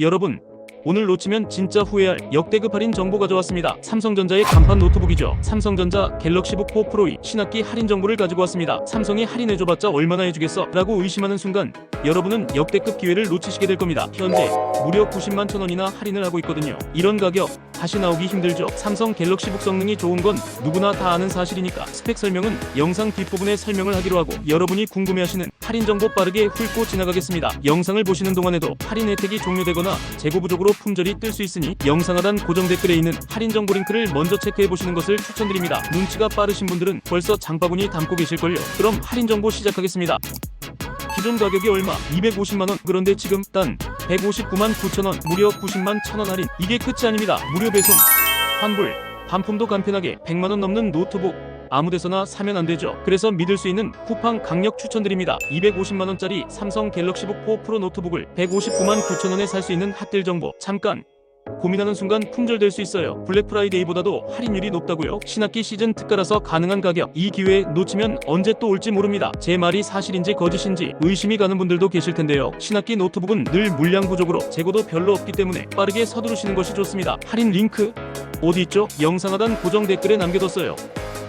여러분 오늘 놓치면 진짜 후회할 역대급 할인 정보 가져왔습니다. 삼성전자의 간판 노트북이죠. 삼성전자 갤럭시북 4 프로의 신학기 할인 정보를 가지고 왔습니다. 삼성이 할인해줘봤자 얼마나 해주겠어? 라고 의심하는 순간 여러분은 역대급 기회를 놓치시게 될 겁니다. 현재 무려 90만 천 원이나 할인을 하고 있거든요. 이런 가격 다시 나오기 힘들죠. 삼성 갤럭시북 성능이 좋은 건 누구나 다 아는 사실이니까 스펙 설명은 영상 뒷부분에 설명을 하기로 하고 여러분이 궁금해하시는 할인 정보 빠르게 훑고 지나가겠습니다. 영상을 보시는 동안에도 할인 혜택이 종료되거나 재고 부족으로 품절이 뜰 수 있으니 영상 하단 고정 댓글에 있는 할인 정보 링크를 먼저 체크해 보시는 것을 추천드립니다. 눈치가 빠르신 분들은 벌써 장바구니 담고 계실걸요. 그럼 할인 정보 시작하겠습니다. 기존 가격이 얼마? 250만원. 그런데 지금 단 159만 9천원. 무려 90만 1천원 할인. 이게 끝이 아닙니다. 무료 배송, 환불, 반품도 간편하게 100만원 넘는 노트북. 아무데서나 사면 안 되죠. 그래서 믿을 수 있는 쿠팡 강력 추천드립니다. 250만원짜리 삼성 갤럭시북 4 프로 노트북을 159만 9천원에 살 수 있는 핫딜 정보. 잠깐 고민하는 순간 품절될 수 있어요. 블랙 프라이데이보다도 할인율이 높다고요. 신학기 시즌 특가라서 가능한 가격. 이 기회 놓치면 언제 또 올지 모릅니다. 제 말이 사실인지 거짓인지 의심이 가는 분들도 계실 텐데요. 신학기 노트북은 늘 물량 부족으로 재고도 별로 없기 때문에 빠르게 서두르시는 것이 좋습니다. 할인 링크 어디 있죠? 영상 하단 고정 댓글에 남겨뒀어요.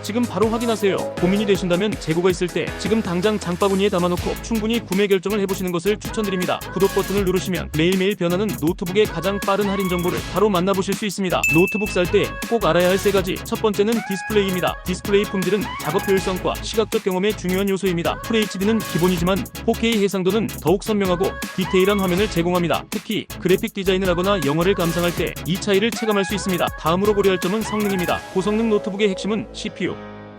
지금 바로 확인하세요. 고민이 되신다면 재고가 있을 때 지금 당장 장바구니에 담아놓고 충분히 구매 결정을 해보시는 것을 추천드립니다. 구독 버튼을 누르시면 매일매일 변하는 노트북의 가장 빠른 할인 정보를 바로 만나보실 수 있습니다. 노트북 살 때 꼭 알아야 할 세 가지. 첫 번째는 디스플레이입니다. 디스플레이 품질은 작업 효율성과 시각적 경험의 중요한 요소입니다. FHD는 기본이지만 4K 해상도는 더욱 선명하고 디테일한 화면을 제공합니다. 특히 그래픽 디자인을 하거나 영화를 감상할 때 이 차이를 체감할 수 있습니다. 다음으로 고려할 점은 성능입니다. 고성능 노트북의 핵심은 CPU,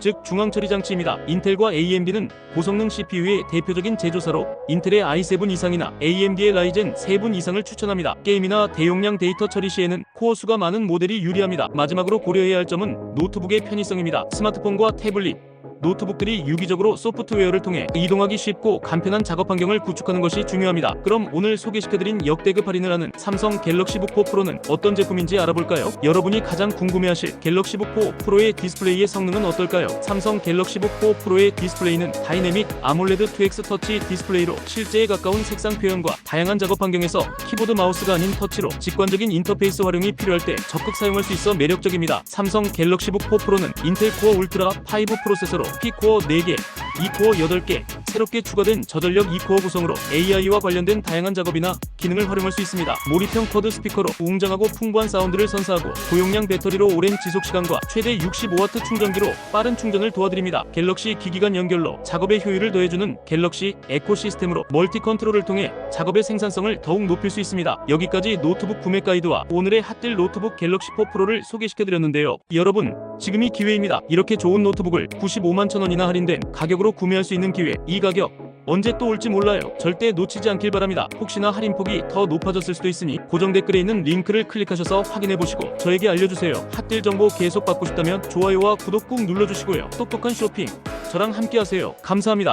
즉 중앙 처리 장치입니다. 인텔과 AMD는 고성능 CPU의 대표적인 제조사로 인텔의 i7 이상이나 AMD의 라이젠 3분 이상을 추천합니다. 게임이나 대용량 데이터 처리 시에는 코어 수가 많은 모델이 유리합니다. 마지막으로 고려해야 할 점은 노트북의 편의성입니다. 스마트폰과 태블릿, 노트북들이 유기적으로 소프트웨어를 통해 이동하기 쉽고 간편한 작업 환경을 구축하는 것이 중요합니다. 그럼 오늘 소개시켜드린 역대급 할인을 하는 삼성 갤럭시북 4 프로는 어떤 제품인지 알아볼까요? 여러분이 가장 궁금해하실 갤럭시북 4 프로의 디스플레이의 성능은 어떨까요? 삼성 갤럭시북 4 프로의 디스플레이는 다이내믹 아몰레드 2X 터치 디스플레이로 실제에 가까운 색상 표현과 다양한 작업 환경에서 키보드 마우스가 아닌 터치로 직관적인 인터페이스 활용이 필요할 때 적극 사용할 수 있어 매력적입니다. 삼성 갤럭시북 4 프로는 인텔 코어 울트라 5 프로세서로 P코어 4개, E코어 8개, 새롭게 추가된 저전력 2코어 구성으로 AI와 관련된 다양한 작업이나 기능을 활용할 수 있습니다. 몰입형 쿼드 스피커로 웅장하고 풍부한 사운드를 선사하고 고용량 배터리로 오랜 지속 시간과 최대 65W 충전기로 빠른 충전을 도와드립니다. 갤럭시 기기간 연결로 작업의 효율을 더해주는 갤럭시 에코 시스템으로 멀티 컨트롤을 통해 작업의 생산성을 더욱 높일 수 있습니다. 여기까지 노트북 구매 가이드와 오늘의 핫딜 노트북 갤럭시 4 프로를 소개시켜드렸는데요. 여러분 지금이 기회입니다. 이렇게 좋은 노트북을 95만 천 원이나 할인된 가격으로 구매할 수 있는 기회. 이 가격 언제 또 올지 몰라요. 절대 놓치지 않길 바랍니다. 혹시나 할인폭이 더 높아졌을 수도 있으니 고정 댓글에 있는 링크를 클릭하셔서 확인해 보시고 저에게 알려주세요. 핫딜 정보 계속 받고 싶다면 좋아요와 구독 꾹 눌러주시고요. 똑똑한 쇼핑 저랑 함께 하세요. 감사합니다.